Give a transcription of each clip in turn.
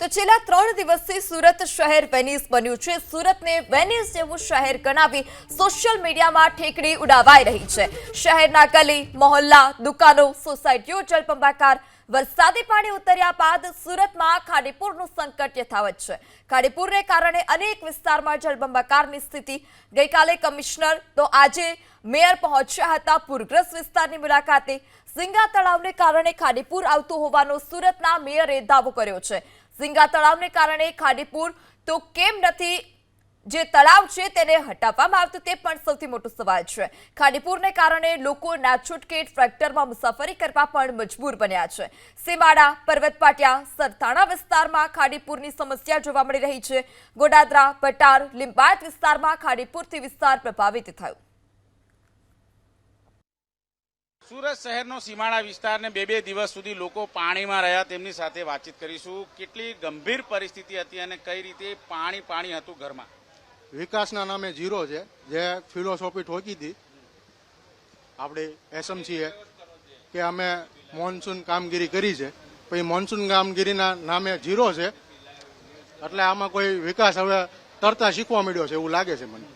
તો છેલ્લા ત્રણ દિવસથી સુરત શહેર વેનિસ બન્યું છે. સુરતને વેનિસ જેવું શહેર ગણાવી સોશિયલ મીડિયામાં ઠેકડી ઉડાવાઈ રહી છે. શહેરના ગલી, મોહલ્લા, દુકાનો, સોસાયટીઓ જળબંબાકાર. વરસાદી પાણી ઉતર્યા બાદ સુરતમાં ખાડીપુરનું સંકટ યથાવત છે. ખાડીપુરને કારણે અનેક વિસ્તારમાં જળબંબાકારની સ્થિતિ. ગઈકાલે કમિશનર, તો આજે મેયર પહોંચ્યા હતા પૂરગ્રસ્ત વિસ્તારની મુલાકાતે. સિંગા તળાવને કારણે ખાડીપુર આવતું હોવાનો સુરતના મેયરે દાવો કર્યો છે. ઝીંગા તળાવને કારણે ખાડીપુર તો કેમ નથી? જે તળાવ છે તેને હટાવવામાં આવતું તે પણ સૌથી મોટો સવાલ છે. ખાડીપુરને કારણે લોકો નાછૂટકે ટ્રેક્ટરમાં મુસાફરી કરવા પણ મજબૂર બન્યા છે. સીમાડા, પર્વતપાટિયા, સરથાણા વિસ્તારમાં ખાડીપુરની સમસ્યા જોવા મળી રહી છે. ગોડાદરા, પટાર, લિંબાયત વિસ્તારમાં ખાડીપુરથી વિસ્તાર પ્રભાવિત થયો. સુરત શહેરનો સીમાડા વિસ્તારને બે બે દિવસ સુધી લોકો પાણીમાં રહ્યા. તેમની સાથે વાતચીત કરીશું. કેટલી ગંભીર પરિસ્થિતિ હતી અને કઈ રીતે પાણી પાણી હતું ઘરમાં? વિકાસના નામે ઝીરો છે. જે ફિલોસોફી ઠોકી હતી. આપણી એસએમસીએ કે અમે મોન્સૂન કામગીરી કરી છે. પછી મોન્સૂન કામગીરીના નામે ઝીરો છે. એટલે આમાં કોઈ વિકાસ હવે તરતા શીખવા મળ્યો છે એવું લાગે છે મને.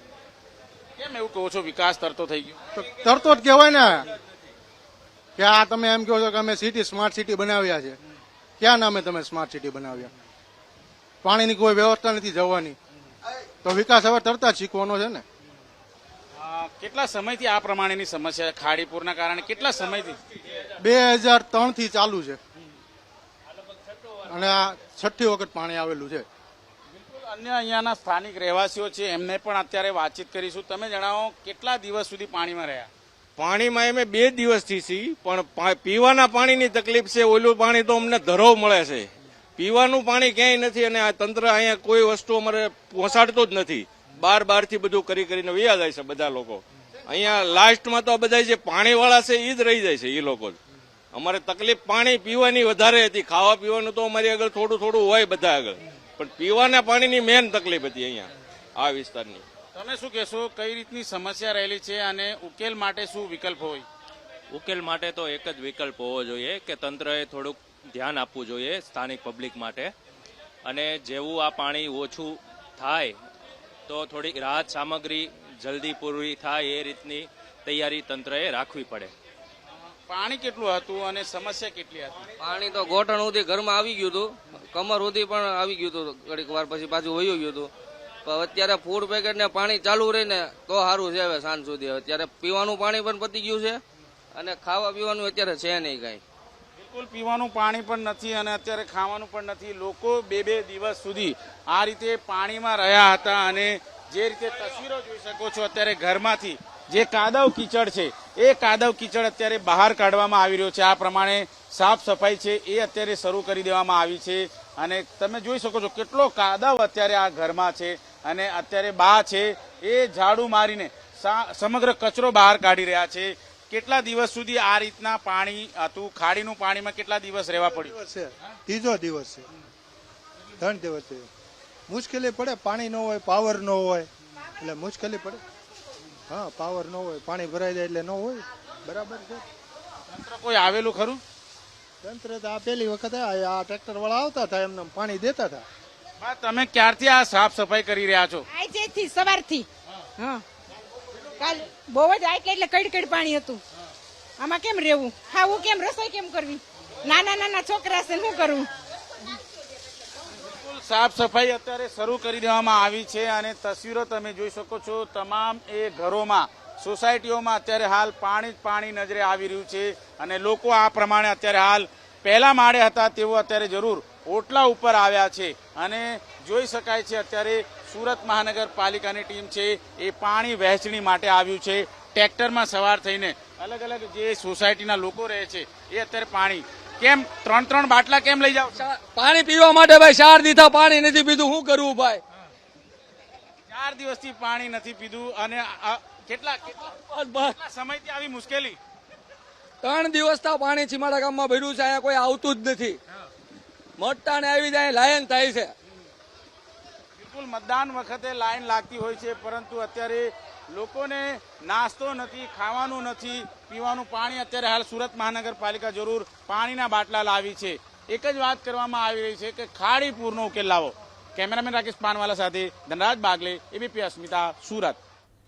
કેમ એવું કહો છો? વિકાસ તરતો થઈ ગયો. તરતો જ કહેવાય ને. કે આ તમે એમ કહો છો કે અમે સિટી સ્માર્ટ સિટી બનાવ્યા છે. ક્યાં નામે તમે સ્માર્ટ સિટી બનાવ્યા? પાણીની કોઈ વ્યવસ્થા નથી જવાની. તો વિકાસ હવે તરતા શીખવાનો છે ને. કેટલા સમયથી આ પ્રમાણેની સમસ્યા ખાડીપુરના કારણે કેટલા સમયથી? બે હજાર ત્રણથી ચાલુ છે. અને આ છઠ્ઠી વખત પાણી આવેલું છે. અન્ય અહીંયાના સ્થાનિક રહેવાસીઓ છે એમને પણ અત્યારે વાતચીત કરીશું. તમે જણાવો કેટલા દિવસ સુધી પાણીમાં રહ્યા? પાણીમાં અમે બે દિવસથી છીએ પણ પીવાના પાણીની તકલીફ છે, ઓલું પાણી તો અમને ધરો મળે છે. પીવાનું પાણી ક્યાંય નથી અને આ તંત્ર અહીંયા કોઈ વસ્તુ અમારે પહોંચાડતું જ નથી. બાર બારથી બધું કરી કરીને વયા જાય છે બધા લોકો. અહીંયા લાસ્ટમાં તો બધા જે પાણીવાળા છે એ જ રહી જાય છે એ લોકો અમારે તકલીફ પાણી પીવાની વધારે હતી. ખાવા પીવાનું તો અમારી આગળ થોડું થોડું હોય બધા આગળ. પણ પીવાના પાણીની મેન તકલીફ હતી અહીંયા, આ વિસ્તારની. તમે શું કહેશો કઈ રીતની સમસ્યા રહેલી છે અને ઉકેલ માટે શું વિકલ્પ હોય? ઉકેલ માટે તો એક જ વિકલ્પ હોવો જોઈએ કે તંત્રએ થોડુંક ધ્યાન આપવું જોઈએ સ્થાનિક પબ્લિક માટે. અને જેવું આ પાણી ઓછું થાય તો થોડીક રાહત સામગ્રી જલ્દી પૂરી થાય એ રીતની તૈયારી તંત્રએ રાખવી પડે. પાણી કેટલું હતું અને સમસ્યા કેટલી હતી? પાણી તો ગોઠણ સુધી ઘરમાં આવી ગયું હતું. કમર સુધી પણ આવી ગયું હતું. ઘડીક વાર પછી પાછું વયું ગયું હતું. અત્યારે ફૂડ પેકેટ ને પાણી ચાલુ રહીને તો સારું છે હવે સાંજ સુધી. અત્યારે પીવાનું પાણી પણ પતી ગયું છે અને ખાવા પીવાનું અત્યારે છે નહીં કાંઈ. બિલકુલ પીવાનું પાણી પણ નથી અને અત્યારે ખાવાનું પણ નથી. લોકો બે બે દિવસ સુધી આ રીતે પાણીમાં રહ્યા હતા અને જે રીતે તસવીરો જોઈ શકો છો અત્યારે ઘરમાંથી જે કાદવ કીચડ છે, એ કાદવ કીચડ અત્યારે બહાર કાઢવામાં આવી રહ્યો છે. આ પ્રમાણે સાફ સફાઈ છે એ અત્યારે શરૂ કરી દેવામાં આવી છે. અને તમે જોઈ શકો છો કેટલો કાદવ અત્યારે આ ઘરમાં છે. અને અત્યારે બા છે એ ઝાડુ મારીને સમગ્ર કચરો બહાર કાઢી રહ્યા છે. કેટલા દિવસ સુધી આ રીતના પાણી હતું? ખાડીનું પાણીમાં કેટલા દિવસ રહેવા પડ્યું? છે. ત્રીજો દિવસ છે. ત્રણ દિવસ છે. મુશ્કેલી પડે પાણી ન હોય પાવર ન હોય. એટલે મુશ્કેલી પડે. હા પાવર ન હોય પાણી ભરાઈ જાય એટલે ન હોય. બરાબર છે. તંત્ર કોઈ આવેલું ખરું? તંત્ર તો આ પેલી વખત આ ટ્રેક્ટર વાળા આવતા હતા એમને પાણી દેતા હતા. તમે ક્યારથી આ સાફ સફાઈ કરી રહ્યા છો? આજેથી સવારથી. હા. કાલ બહુ જ આટલે એટલે કડકડ કડ પાણી હતું. આમાં કેમ રહેવું? ખાવું કેમ રસોઈ કેમ કરવી? નાના નાના છોકરા છે શું કરવું સાફ સફાઈ અત્યારે શરૂ કરી દેવામાં આવી છે અને તસવીરો તમે જોઈ શકો છો. તમામ એ ઘરોમાં સોસાયટીઓમાં અત્યારે હાલ પાણી જ પાણી નજરે આવી રહ્યું છે અને લોકો આ પ્રમાણે અત્યારે હાલ પહેલા માળે હતા તેઓ અત્યારે જરૂર ઓટલા ઉપર આવ્યા છે. અને જોઈ શકાય છે અત્યારે સુરત મહાનગરપાલિકાની ટીમ છે એ પાણી વહેંચણી માટે આવ્યું છે. ટ્રેક્ટરમાં સવાર થઈને અલગ અલગ જે સોસાયટીના લોકો રહે છે એ અત્યારે પાણી કેમ ત્રણ ત્રણ બાટલા કેમ લઈ જાવ? પાણી પીવા માટે ભાઈ ચાર દીધા પાણી નથી પીધું શું કરવું ભાઈ? ચાર દિવસથી પાણી નથી પીધું અને કેટલા કેટલા સમયથી આવી મુશ્કેલી? ત્રણ દિવસ પાણી ચીમાડા ગામમાં ભર્યું છે અહીંયા કોઈ આવતું જ નથી. મોટા ને આવી જાય, લાયન થાય છે. બિલકુલ મતદાન વખતે લાઈન લાગતી હોય છે, પરંતુ અત્યારે લોકોને નાસ્તો નથી, ખાવાનું નથી, પીવાનું પાણી અત્યારે હાલ સુરત મહાનગરપાલિકા જરૂર પાણીના બાટલા લાવી છે. એક જ વાત કરવામાં આવી રહી છે કે ખાડી પૂરનો ઉકેલ લાવો. કેમેરામેન રાકેશ પાનવાલા સાથે ધનરાજ બાગલે, એબીપી અસ્મિતા, સુરત.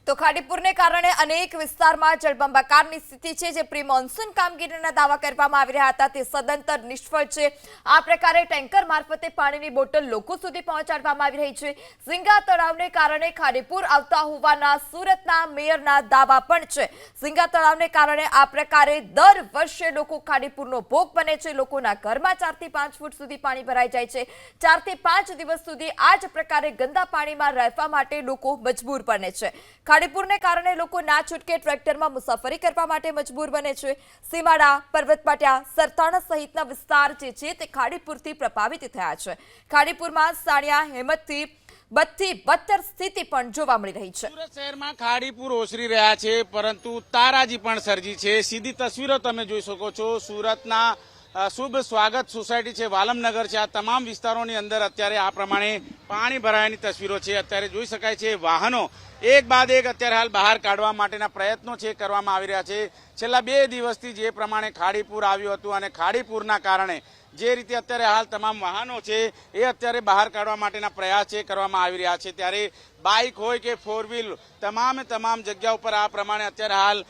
તો ખાડીપુરને કારણે અનેક વિસ્તારમાં જળબંબાકારની સ્થિતિ છે, જે પ્રી મોન્સૂન કામગીરીના દાવા કરવામાં આવી રહ્યા હતા. તે સદંતર નિષ્ફળ છે. આ પ્રકારે ટેન્કર મારફતે પાણીની બોટલ લોકો સુધી પહોંચાડવામાં આવી રહી છે. ઝીંગા તળાવને કારણે ખાડીપુર આવતા હોવાના સુરતના મેયરના દાવા પણ છે. ઝીંગા તળાવને કારણે આ પ્રકારે દર વર્ષે લોકો ખાડીપુરનો ભોગ બને છે. લોકોના ઘરમાં ચારથી પાંચ ફૂટ સુધી પાણી ભરાઈ જાય છે. ચારથી પાંચ દિવસ સુધી આ જ પ્રકારે ગંદા પાણીમાં રહેવા માટે લોકો મજબૂર બને છે. ખાડીપુરને કારણે લોકો ના છૂટકે ટ્રેક્ટરમાં મુસાફરી કરવા માટે મજબૂર બને છે. સીમાડા, પર્વતપાટિયા, સરથાણા સહિતના વિસ્તાર જે છે તે ખાડીપુરથી પ્રભાવિત થયા છે. ખાડીપુરમાં સાણિયા, હેમતથી બધી બદતર સ્થિતિ પણ જોવા મળી રહી છે. શહેરમાં ખાડીપુર ઓસરી રહ્યા છે, પરંતુ તારાજી પણ સર્જી છે. સીધી તસવીરો તમે જોઈ શકો છો. સુરતના શુભ સ્વાગત સોસાયટી છે વાલમનગર છે. આ તમામ વિસ્તારોની અંદર અત્યારે આ પ્રમાણે પાણી ભરાયાની તસવીરો છે. અત્યારે જોઈ શકાય છે વાહનો એક બાદ એક અત્યારે હાલ બહાર કાઢવા માટેના પ્રયત્નો છે કરવામાં આવી રહ્યા છે. છેલ્લા બે દિવસથી જે પ્રમાણે ખાડીપુર આવ્યું હતું અને ખાડીપુરના કારણે જે રીતે અત્યારે હાલ તમામ વાહનો છે એ અત્યારે બહાર કાઢવા માટેના પ્રયાસ છે કરવામાં આવી રહ્યા છે. ત્યારે બાઇક હોય કે ફોર વ્હીલ, તમામે તમામ જગ્યા ઉપર આ પ્રમાણે અત્યારે હાલ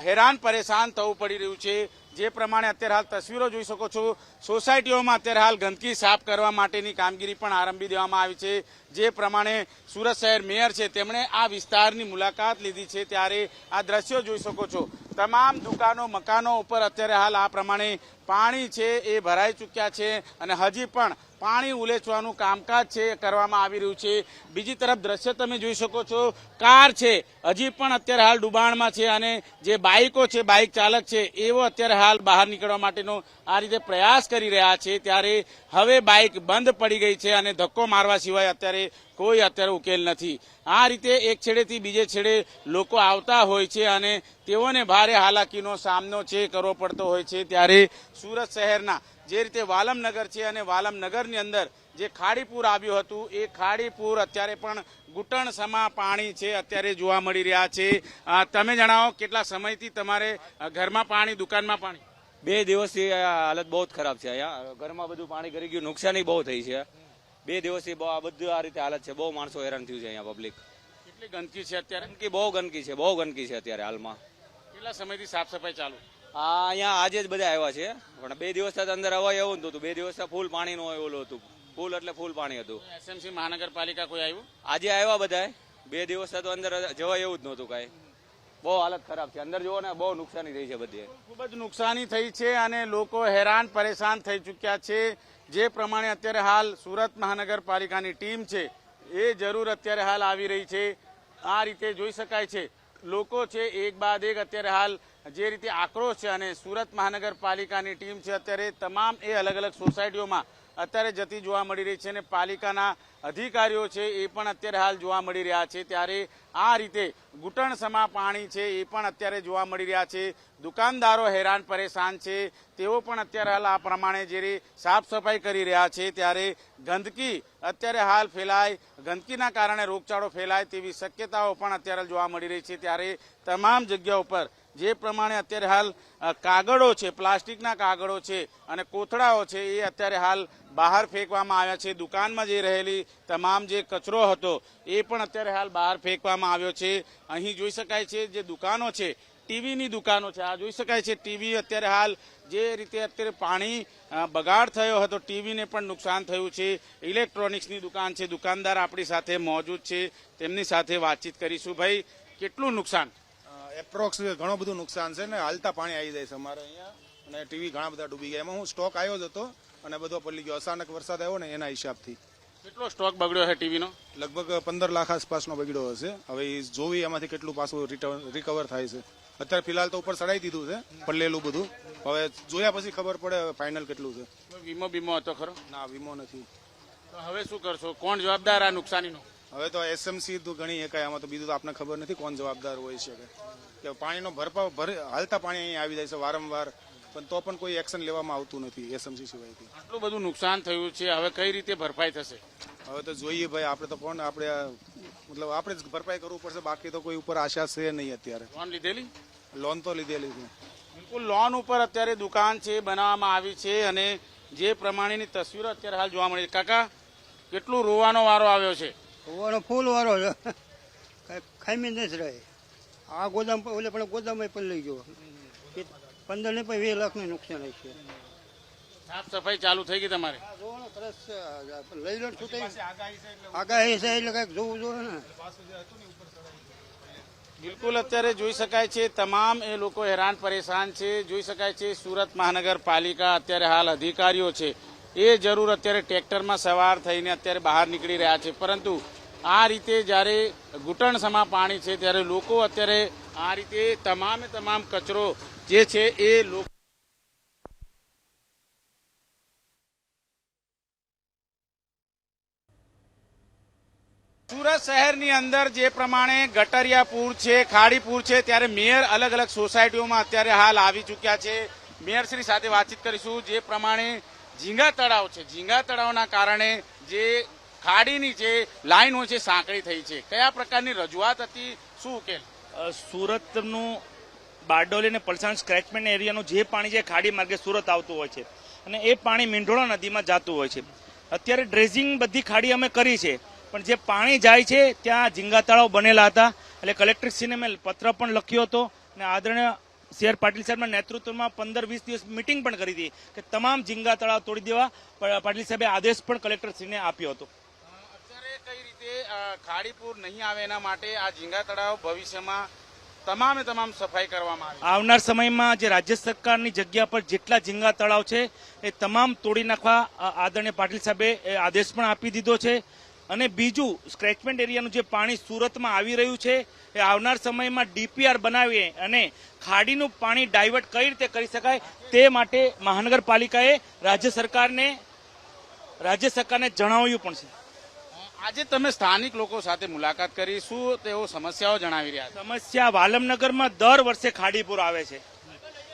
હેરાન પરેશાન થવું પડી રહ્યું છે. જે પ્રમાણે અત્યારે હાલ તસવીરો જોઈ શકો છો, સોસાયટીઓમાં અત્યારે હાલ ગંદકી સાફ કરવા માટેની કામગીરી પણ આરંભી દેવામાં આવી છે. જે પ્રમાણે સુરત શહેર મેયર છે, તેમણે આ વિસ્તારની મુલાકાત લીધી છે. ત્યારે આ દ્રશ્યો જોઈ શકો છો. તમામ દુકાનો, મકાનો ઉપર અત્યારે હાલ આ પ્રમાણે પાણી છે, એ ભરાઈ ચૂક્યા છે અને હજી પણ પાણી ઉલેચવાનું કામકાજ છે કરવામાં આવી રહ્યું છે. બીજી તરફ દ્રશ્ય તમે જોઈ શકો છો, કાર છે. હજી પણ અત્યારે હાલ ડુબાણમાં છે અને જે બાઇકો છે, બાઇક ચાલક છે એવો અત્યારે હાલ બહાર નીકળવા માટેનો આ રીતે પ્રયાસ કરી રહ્યા છે. ત્યારે હવે બાઇક બંધ પડી ગઈ છે અને ધક્કો મારવા સિવાય અત્યારે કોઈ અત્યારે ઉકેલ નથી. આ રીતે એક છેડેથી બીજે છેડે લોકો આવતા હોય છે અને તેઓને ભારે હાલાકીનો સામનો છે, કરવો પડતો હોય છે. ત્યારે સુરત શહેરના જે રીતે વાલમનગર છે અને વાલમનગરની અંદર જે ખાડીપુર આવ્યું હતું એ ખાડીપુર અત્યારે પણ ઘૂંટણ સમા પાણી છે અત્યારે જોવા મળી રહ્યા છે. તમે જણાવો કેટલા સમયથી તમારે ઘરમાં પાણી દુકાનમાં પાણી? બે દિવસથી હાલત બહુ જ ખરાબ છે અહીંયા. ઘરમાં બધું પાણી કરી ગયું નુકસાની બહુ થઈ છે. બે દિવસથી બહુ આ બધું આ રીતે હાલત છે. બહુ માણસો હેરાન થયું છે અહીંયા પબ્લિક કેટલી ગંદકી છે અત્યારે? ગંદકી બહુ ગંદકી છે બહુ ગંદકી છે અત્યારે હાલમાં. કેટલા સમયથી સાફ સફાઈ ચાલુ? આ અહીંયા આજે જ બધા આવ્યા છે. પણ બે દિવસ અંદર અવાય એવું હતું બે દિવસ ફૂલ પાણીનું હોય ઓલું હતું. ફૂલ એટલે ફૂલ પાણી હતું. એસએમસી મહાનગરપાલિકા કોઈ આવ્યું? આજે આવ્યા બધા બે દિવસ તો અંદર જવાય એવું જ નહોતું કાંઈ. બહુ હાલત ખરાબ છે. અંદર જુઓ ને બહુ નુકસાની થઈ છે બધી. ખૂબ જ નુકસાની થઈ છે અને લોકો હેરાન પરેશાન થઈ ચૂક્યા છે. જે પ્રમાણે અત્યારે હાલ સુરત મહાનગરપાલિકાની ટીમ છે એ જરૂર અત્યારે હાલ આવી રહી છે. આ રીતે જોઈ શકાય છે. લોકો છે એક બાદ એક અત્યારે હાલ જે રીતે આક્રોશ છે અને સુરત મહાનગરપાલિકાની ટીમ છે, અત્યારે તમામ એ અલગ અલગ સોસાયટીઓમાં અત્યારે જતી જોવા મળી રહી છે અને પાલિકાના અધિકારીઓ છે એ પણ અત્યારે હાલ જોવા મળી રહ્યા છે. ત્યારે આ રીતે ઘૂંટણ સમા પાણી છે એ પણ અત્યારે જોવા મળી રહ્યા છે. દુકાનદારો હેરાન પરેશાન છે. તેઓ પણ અત્યારે હાલ આ પ્રમાણે જે સાફ સફાઈ કરી રહ્યા છે ત્યારે ગંદકી અત્યારે હાલ ફેલાય. ગંદકીના કારણે રોગચાળો ફેલાય તેવી શક્યતાઓ પણ અત્યારે જોવા મળી રહી છે. ત્યારે તમામ જગ્યા ઉપર જે પ્રમાણે અત્યારે હાલ કાગળો છે, પ્લાસ્ટિકના કાગળો છે અને કોથળાઓ છે એ અત્યારે હાલ બહાર ફેંકવામાં આવ્યા છે. દુકાનમાં જે રહેલી તમામ જે કચરો હતો, એ પણ અત્યારે હાલ બહાર ફેંકવામાં આવ્યો છે. અહીં જોઈ શકાય છે જે દુકાનો છે, ટીવીની દુકાનો છે. આ જોઈ શકાય છે, ટીવી અત્યારે હાલ જે રીતે અત્યારે પાણી બગાડ થયો હતો, ટીવીને પણ નુકસાન થયું છે. ઇલેક્ટ્રોનિક્સની દુકાન છે. દુકાનદાર આપણી સાથે મોજૂદ છે. તેમની સાથે વાતચીત કરીશું. ભાઈ, કેટલું નુકસાન? એપ્રોક્સ ઘણું બધું નુકસાન છે ને, હાલતા પાણી આવી જાય છે અમારે અહીંયા. અને ટીવી ઘણા બધા ડૂબી ગયા. એમાં હું સ્ટોક આવ્યો જ હતો અને બધો પડી ગયો. અચાનક વરસાદ આવ્યો ને એના હિસાબથી. કેટલો સ્ટોક બગડ્યો છે ટીવીનો? લગભગ પંદર લાખ આસપાસનો બગડ્યો હશે. હવે એ જોવી એમાંથી કેટલું પાછું રિકવર થાય છે. અત્યારે ફિલહાલ તો ઉપર ચડાઈ દીધું છે પડલેલું બધું. હવે જોયા પછી ખબર પડે ફાઇનલ કેટલું છે. વીમો બીમો હતો ખરો? ના વીમો નથી. તો હવે શું કરશો? કોણ જવાબદાર આ નુકસાનીનો? હવે તો એસએમસી તો ઘણી એકાય આમાં તો બીજું તો આપણને ખબર નથી કોણ જવાબદાર હોય છે કે. કે પાણીનો ભરપાવ ભર હાલતા પાણી અહીં આવી જાય છે વારંવાર પણ તો પણ કોઈ એક્શન લેવામાં આવતું નથી એસએમસી સિવાયથી. આટલું બધું નુકસાન થયું છે હવે કઈ રીતે ભરપાઈ થશે? હવે તો જોઈએ ભાઈ આપણે તો કોણ આપણે મતલબ આપણે જ ભરપાઈ કરવું પડશે બાકી તો કોઈ ઉપર આશા છે નહીં અત્યારે. લોન લીધેલી? લોન તો લીધેલી છે. બિલકુલ લોન ઉપર અત્યારે દુકાન છે બનાવવામાં આવી છે અને જે પ્રમાણેની તસવીરો અત્યારે હાલ જોવા મળી. છે કાકા કેટલું રોવાનો વારો આવ્યો છે? રોવાનો ફૂલ વારો છે. ખાઈ ખામી નથી રહે. આ ગોદામ પર ઓલે પણ ગોદામ પણ લઈ ગયો. પંદર ને પણ વીસ લાખનું નુકસાન છે. સાફ સફાઈ ચાલુ થઈ ગઈ તમારે. લઈ લો છું આગાહી છે એટલે કંઈક જોવું જોઈએ ને. બિલકુલ અત્યારે જોઈ શકાય છે તમામ એ લોકો હેરાન પરેશાન છે. જોઈ શકાય છે સુરત મહાનગરપાલિકા અત્યારે હાલ અધિકારીઓ છે. એ જરૂર અત્યારે ટ્રેક્ટરમાં સવાર થઈને અત્યારે બહાર નીકળી રહ્યા છે. પરંતુ આ રીતે જ્યારે ઘૂંટણસમાં પાણી છે ત્યારે લોકો અત્યારે આ રીતે તમામે તમામ કચરો જે છે એ લોકો સુરત શહેરની અંદર જે પ્રમાણે ગટરિયા પૂર છે ખાડી પૂર છે, ત્યારે મેયર અલગ અલગ સોસાયટીઓમાં અત્યારે હાલ આવી ચૂક્યા છે. મેયરશ્રી સાથે વાતચીત કરીશું જે પ્રમાણે ઝીંગા તળાવ છે. ઝીંગા તળાવના કારણે જે ખાડીની જે લાઈનો છે, સાંકળી થઈ છે. કયા પ્રકારની રજૂઆત હતી? શું ઉકેલ? સુરતનું બારડોલી અને પલસાણ સ્ક્રેચમેન્ટ એરિયાનું જે પાણી છે ખાડી માર્ગે સુરત આવતું હોય છે. અને એ પાણી મીંઢોળા નદીમાં જતું હોય છે. અત્યારે ડ્રેઝિંગ બધી ખાડી અમે કરી છે. પણ જે પાણી જાય છે, ત્યાં ઝીંગા તળાવ બનેલા હતા. એટલે કલેક્ટરશ્રીને મેં પત્ર પણ લખ્યો હતો અને આદરણીય આર પાટીલ સાહેબના નેતૃત્વમાં પંદર વીસ દિવસ મિટિંગ પણ કરી હતી કે તમામ ઝીંગા તળાવ તોડી દેવા. પાટીલ સાહેબે આદેશ પણ કલેક્ટરશ્રીને આપ્યો હતો. અત્યારે કઈ રીતે ખાડીપુર નહીં આવે એના માટે આ ઝીંગા તળાવ ભવિષ્યમાં તમામે તમામ સફાઈ કરવામાં આવી. આવનાર સમયમાં જે રાજ્ય સરકારની જગ્યા પર જેટલા ઝીંગા તળાવ છે, એ તમામ તોડી નાખવા આદરણીય પાટીલ સાહેબે આદેશ પણ આપી દીધો છે. અને બીજું, સ્ક્રેચમેન્ટ એરિયાનું જે પાણી સુરતમાં આવી રહ્યું છે, એ આવનાર સમયમાં ડીપીઆર બનાવીએ અને ખાડીનું પાણી ડાયવર્ટ કઈ રીતે કરી શકાય તે માટે મહાનગરપાલિકાએ રાજ્ય સરકારને રાજ્ય સરકારને જણાવ્યું પણ છે. આજે તમે સ્થાનિક લોકો સાથે મુલાકાત કરી, શું તેઓ સમસ્યાઓ જણાવી રહ્યા સમસ્યા વાલમનગરમાં દર વર્ષે ખાડીપુર આવે છે.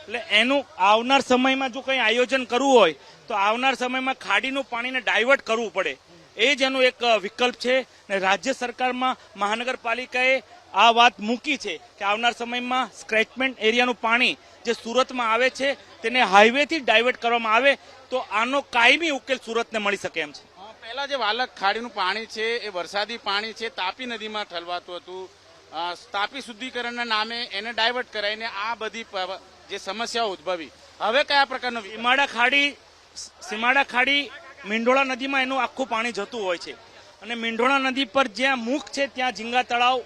એટલે એનું આવનાર સમયમાં જો કંઈ આયોજન કરવું હોય, તો આવનાર સમયમાં ખાડીનું પાણીને ડાયવર્ટ કરવું પડે. એ જ એનું એક વિકલ્પ છે. ને રાજ્ય સરકારમાં મહાનગરપાલિકાએ આ વાત મૂકી છે કે આવનાર સમયમાં સ્ક્રેચમેન્ટ એરિયાનું પાણી જે સુરતમાં આવે છે, તેને હાઈવેથી ડાયવર્ટ કરવામાં આવે, તો આનો કાયમી ઉકેલ સુરતને મળી શકે એમ છે. પહેલા જે વાલક ખાડીનું પાણી છે, એ વરસાદી પાણી છે, તાપી નદીમાં ઠલવાતું હતું. તાપી શુદ્ધિકરણના નામે એને ડાયવર્ટ કરાઈને આ બધી જે સમસ્યાઓ ઉદ્ભવી. હવે કયા પ્રકારનો? સીમાડા ખાડી સીમાડા ખાડી, મીંઢોળા નદીમાં એનું આખું પાણી જતું હોય છે. અને મીંઢોળા નદી પર જ્યાં મુખ છે, ત્યાં ઝીંગા તળાવ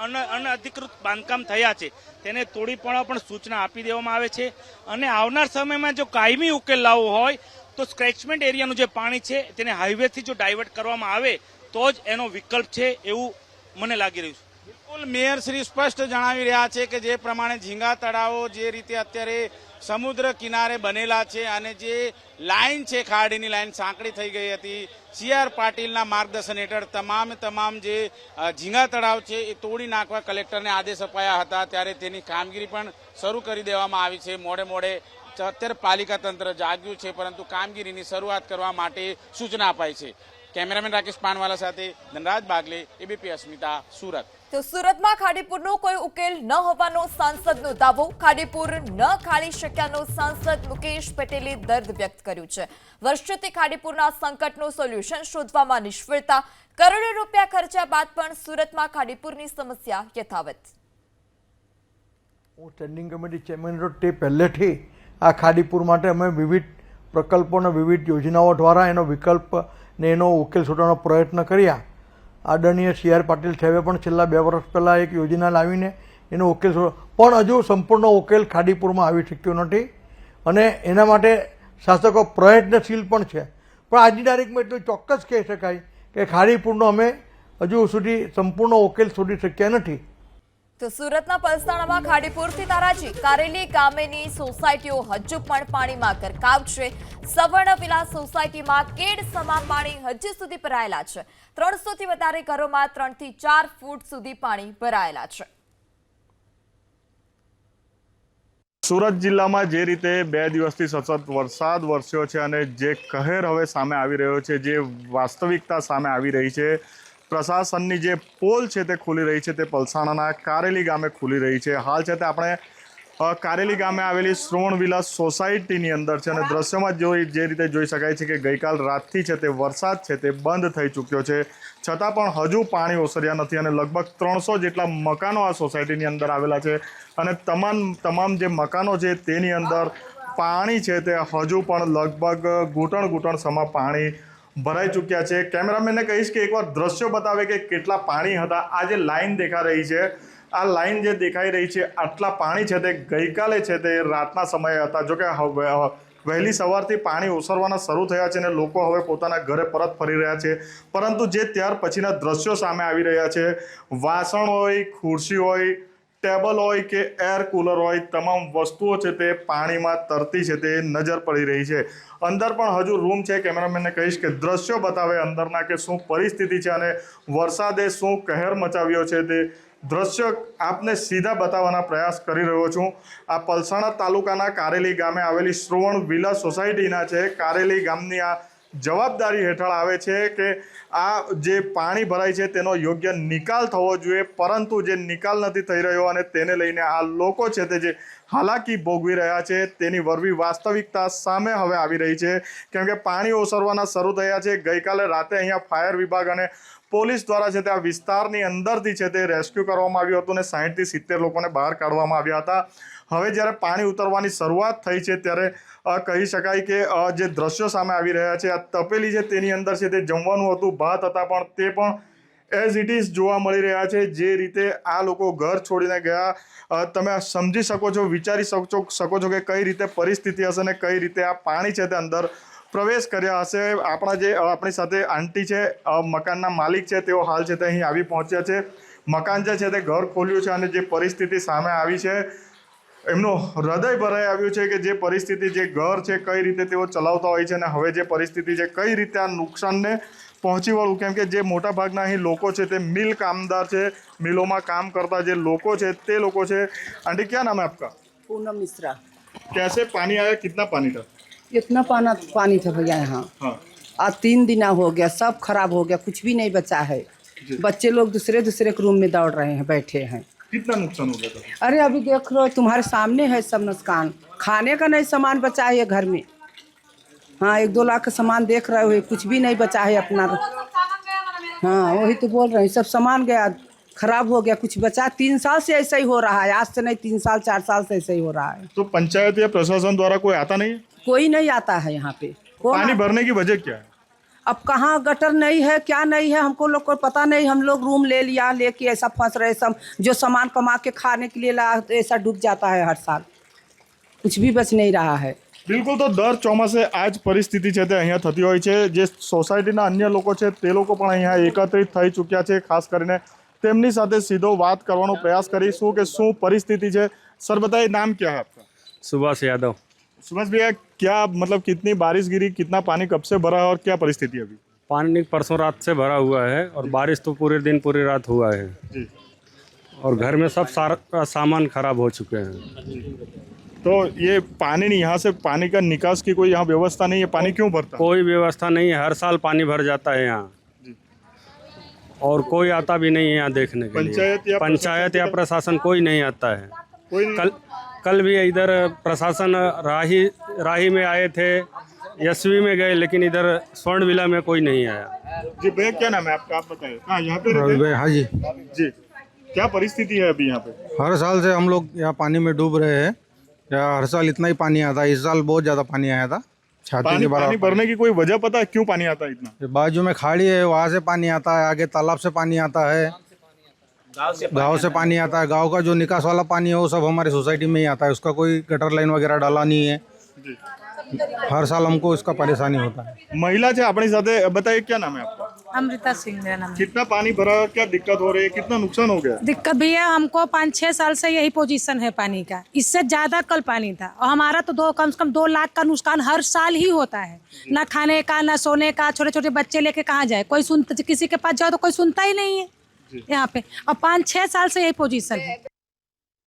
અન- અનઅધિકૃત બાંધકામ થયા છે. તેને તોડી પણ સૂચના આપી દેવામાં આવે છે. અને આવનાર સમયમાં જો કાયમી ઉકેલ લાવવો હોય તો સ્ક્રેચમેન્ટ એરિયાનું જે પાણી છે તેને હાઈવેથી જો ડાયવર્ટ કરવામાં આવે, તો જ એનો વિકલ્પ છે એવું મને લાગી રહ્યું છે. બિલકુલ, મેયર શ્રી સ્પષ્ટ જણાવી રહ્યા છે કે જે પ્રમાણે ઝીંગા તળાવો જે રીતે અત્યારે સમુદ્ર કિનારે બનેલા છે અને જે લાઇન છે, ખાડીની લાઇન સાંકડી થઈ ગઈ હતી, સી આર પાટીલના માર્ગદર્શન હેઠળ તમામ તમામ જે ઝીંગા તળાવ છે એ તોડી નાખવા કલેક્ટરને આદેશ અપાયા હતા. ત્યારે તેની કામગીરી પણ શરૂ કરી દેવામાં આવી છે. મોડે મોડે અત્યારે પાલિકા તંત્ર જાગ્યું છે પરંતુ કામગીરીની શરૂઆત કરવા માટે સૂચના અપાઈ છે. કેમેરામેન રાકેશ પાનવાલા સાથે ધનરાજ બાગલે એબીપી અસ્મિતા સુરત. તો સુરતમાં ખાડીપુરનો કોઈ ઉકેલ ન હોવાનો સાંસદનો દાવો. ખાડીપુર ન ખાલી શક્યાનો સાંસદ મુકેશ પટેલે દર્દ વ્યક્ત કર્યું છે. વર્ષોથી ખાડીપુરના સંકટનું સોલ્યુશન શોધવામાં નિષ્ફળતા. કરોડો રૂપિયા ખર્ચ્યા બાદ પણ સુરતમાં ખાડીપુરની સમસ્યા યથાવત. હું સ્ટેન્ડિંગ કમિટી ચેરમેન રોડ તે પહેલેથી આ ખાડીપુર માટે અમે વિવિધ પ્રકલ્પોને, વિવિધ યોજનાઓ દ્વારા એનો વિકલ્પ ને એનો ઉકેલ શોધવાનો પ્રયત્ન કર્યા. આદરણીય સી આર પાટીલ સાહેબે પણ છેલ્લા બે વર્ષ પહેલાં એક યોજના લાવીને એનો ઉકેલ પણ હજુ સંપૂર્ણ ઉકેલ ખાડીપુરમાં આવી શક્યો નથી અને એના માટે શાસકો પ્રયત્નશીલ પણ છે. પણ આજની તારીખમાં એટલું ચોક્કસ કહી શકાય કે ખાડીપુરનો અમે હજુ સુધી સંપૂર્ણ ઉકેલ શોધી શક્યા નથી. તો સુરતના પલસાણામાં ખાડીપુરથી તારાજી કારેલી ગામેની સોસાયટીઓ હજુ પણ પાણીમાં ગરકાવ છે. સવર્ણ વિલા સોસાયટીમાં કેડ સમા પાણી હજી સુધી ભરાયેલા છે. ત્રણસોથી વધારે ઘરોમાં ત્રણથી ચાર ફૂટ સુધી પાણી ભરાયેલા છે. સુરત જિલ્લામાં જે રીતે બે દિવસથી સતત વરસાદ વરસ્યો છે અને જે કહેર હવે સામે આવી રહ્યો છે, જે વાસ્તવિકતા સામે આવી રહી છે પ્રશાસનની જે પોલ છે તે ખુલી રહી છે, તે પલસાણાના કારેલી ગામે ખુલી રહી છે. હાલ છે તે આપણે કારેલી ગામે આવેલી શ્રવણ વિલાસ સોસાયટીની અંદર છે અને દ્રશ્યમાં જોઈ, જે રીતે જોઈ શકાય છે કે ગઈકાલ રાતથી છે તે વરસાદ છે તે બંધ થઈ ચૂક્યો છે. છતાં પણ હજુ પાણી ઓસર્યા નથી અને લગભગ ત્રણસો જેટલા મકાનો આ સોસાયટીની અંદર આવેલા છે અને તમામ તમામ જે મકાનો છે તેની અંદર પાણી છે તે હજુ પણ લગભગ ઘૂંટણ ઘૂંટણ સમા પાણી ભરાઈ ચૂક્યા છે. કેમેરામેનને કહીશ કે એકવાર દ્રશ્યો બતાવે કે કેટલા પાણી હતા. આ જે લાઈન દેખા રહી છે, આ લાઈન જે દેખાઈ રહી છે, આટલા પાણી છે તે ગઈકાલે છે તે રાતના સમયે હતા. જોકે વહેલી સવારથી પાણી ઓસરવાના શરૂ થયા છે અને લોકો હવે પોતાના ઘરે પરત ફરી રહ્યા છે. પરંતુ જે ત્યાર પછીના દ્રશ્યો સામે આવી રહ્યા છે, વાસણ હોય, ખુરશી હોય ટેબલ હોય કે એર કુલર હોય, તમામ વસ્તુઓ છે તે પાણીમાં તરતી છે તે નજર પડી રહી છે. અંદર પણ હજુ રૂમ છે. કેમેરામેનને કહીશ કે દ્રશ્યો બતાવે અંદરના કે શું પરિસ્થિતિ છે અને વરસાદે શું કહેર મચાવ્યો છે તે દ્રશ્ય આપને સીધા બતાવવાના પ્રયાસ કરી રહ્યો છું. આ પલસાણા તાલુકાના કારેલી ગામે આવેલી શ્રવણ વિલા સોસાયટીના છે. કારેલી ગામની આ જવાબદારી હેઠળ આવે છે કે આ જે પાણી ભરાય છે તેનો યોગ્ય નિકાલ થવો જોઈએ. પરંતુ જે નિકાલ નથી થઈ રહ્યો અને તેને લઈને આ લોકો છે તે જે હાલાકી ભોગવી રહ્યા છે તેની વરવી વાસ્તવિકતા સામે હવે આવી રહી છે. કેમ કે પાણી ઓસરવાના શરૂ થયા છે. ગઈકાલે રાતે અહીંયા ફાયર વિભાગ અને પોલીસ દ્વારા છે તે આ વિસ્તારની અંદરથી છે તે રેસ્ક્યુ કરવામાં આવ્યું હતું અને સાહીઠથી સિત્તેર લોકોને બહાર કાઢવામાં આવ્યા હતા. હવે જ્યારે પાણી ઉતરવાની શરૂઆત થઈ છે ત્યારે કહી શકાય કે જે દ્રશ્યો સામે આવી રહ્યા છે, આ તપેલી છે તેની અંદર છે તે જમવાનું હતું, ભાત હતા, પણ તે પણ એઝ ઇટ ઇઝ જોવા મળી રહ્યા છે, જે રીતે આ લોકો ઘર છોડીને ગયા. તમે સમજી શકો છો, વિચારી શકો શકો છો કે કઈ રીતે પરિસ્થિતિ હશે ને કઈ રીતે આ પાણી છે તે અંદર પ્રવેશ કર્યા હશે. આપણા જે આપણી સાથે આંટી છે મકાનના માલિક છે, તેઓ હાલ છે તે અહીં આવી પહોંચ્યા છે. મકાન જે છે તે ઘર ખોલ્યું છે અને જે પરિસ્થિતિ સામે આવી છે એમનો હૃદય ભરાઈ આવ્યું છે કે જે પરિસ્થિતિ જે ઘર છે કઈ રીતે તેઓ ચલાવતા હોય છે અને હવે જે પરિસ્થિતિ છે કઈ રીતે આ નુકસાનને પહોંચી વળવું? કેમ કે જે મોટાભાગના અહીં લોકો છે તે મિલ કામદાર છે મિલોમાં કામ કરતા જે લોકો છે તે લોકો છે. આંટી ક્યાં નામ હે આપકા? पूनम मिश्रा कैसे पानी आया कितना पानी था इतना पाना पानी था भैया यहाँ हाँ આ तीन दिन हो गया सब खराब हो गया कुछ भी नहीं बचा है बच्चे लोग दूसरे दूसरे के रूम में दौड़ रहे हैं बैठे हैं कितना नुकसान हो गया था? अरे अभी देख लो तुम्हारे सामने है सब नुकसान। खाने का नहीं सामान बचा है घर में। हाँ एक दो लाख का सामान देख रहे हो कुछ भी नहीं बचा है अपना। हाँ वही तो बोल रहे हैं सब सामान गया खराब हो गया कुछ बचा। तीन साल से ऐसा ही हो रहा है आज से नहीं तीन साल चार साल से ऐसा ही हो रहा है। तो पंचायत या प्रशासन द्वारा कोई आता नहीं है? कोई नहीं आता है यहाँ पे। पानी भरने की वजह क्या है? अब कहाँ गटर नहीं है क्या नहीं है हमको लोग को पता नहीं हम लोग रूम ले लिया लेके ऐसा फंस रहे सब जो सामान कमा के खाने के लिए ला तो ऐसा डूब जाता है हर साल कुछ भी बच नहीं रहा है બિલકુલ તો દર ચોમાસે આ જ પરિસ્થિતિ છે તે અહીંયા થતી હોય છે જે સોસાયટીના અન્ય લોકો છે તે લોકો પણ અહીંયા એકત્રિત થઈ ચૂક્યા છે ખાસ કરીને તેમની સાથે સીધો વાત કરવાનો પ્રયાસ કરીશું કે શું પરિસ્થિતિ છે સર बताइए नाम क्या है आपका सुभाष यादव सुभाष भैया क्या मतलब कितनी बारिश गिरी कितना पानी कब से भरा है और क्या परिस्थिति अभी? पानी परसों रात से भरा हुआ है और बारिश तो पूरे दिन पूरी रात हुआ है। जी। और घर में सब सारा सामान खराब हो चुके हैं। तो ये पानी नहीं यहाँ से पानी का निकास की कोई यहाँ व्यवस्था नहीं है? पानी क्यों भरता? कोई व्यवस्था नहीं है हर साल पानी भर जाता है यहाँ। और कोई आता भी नहीं है यहाँ देखने के पंचायत लिए या पंचायत या प्रशासन कोई नहीं आता है। कोई कल कल भी इधर प्रशासन राही राही में आए थे यशवी में गए लेकिन इधर स्वर्ण विला में कोई नहीं आया। जी भैया क्या नाम है आपका? आप बताइए। हाँ यहाँ पे हाँ? जी। जी। क्या परिस्थिति है अभी यहाँ पे? हर साल से हम लोग यहाँ पानी में डूब रहे हैं। या हर साल इतना ही पानी आता है इस साल बहुत ज़्यादा पानी आया था। छाती पानी के पानी भरने की कोई वजह पता है? क्यों पानी आता है इतना? बाजू में खाड़ी है वहाँ से पानी आता है आगे तालाब से पानी आता है। गांव से पानी आता है गांव का जो निकास वाला पानी है वो सब हमारे सोसाइटी में ही आता है उसका कोई गटर लाइन वगैरह डाला नहीं है हर साल हमको इसका परेशानी होता है महिला છે આપણી સાથે बताइए क्या नाम है आपका अमृता सिंह मेरा नाम है। कितना पानी भरा है क्या दिक्कत हो रही है कितना नुकसान हो गया दिक्कत भैया हमको पाँच छह साल से यही पोजीशन है पानी का इससे ज्यादा कल पानी था और हमारा तो दो कम से कम दो लाख का नुकसान हर साल ही होता है ना खाने का ना सोने का छोटे छोटे बच्चे लेके कहाँ जाए कोई सुन किसी के पास जाओ तो कोई सुनता ही नहीं है यहाँ पे और पाँच छह साल से यही पोजीशन है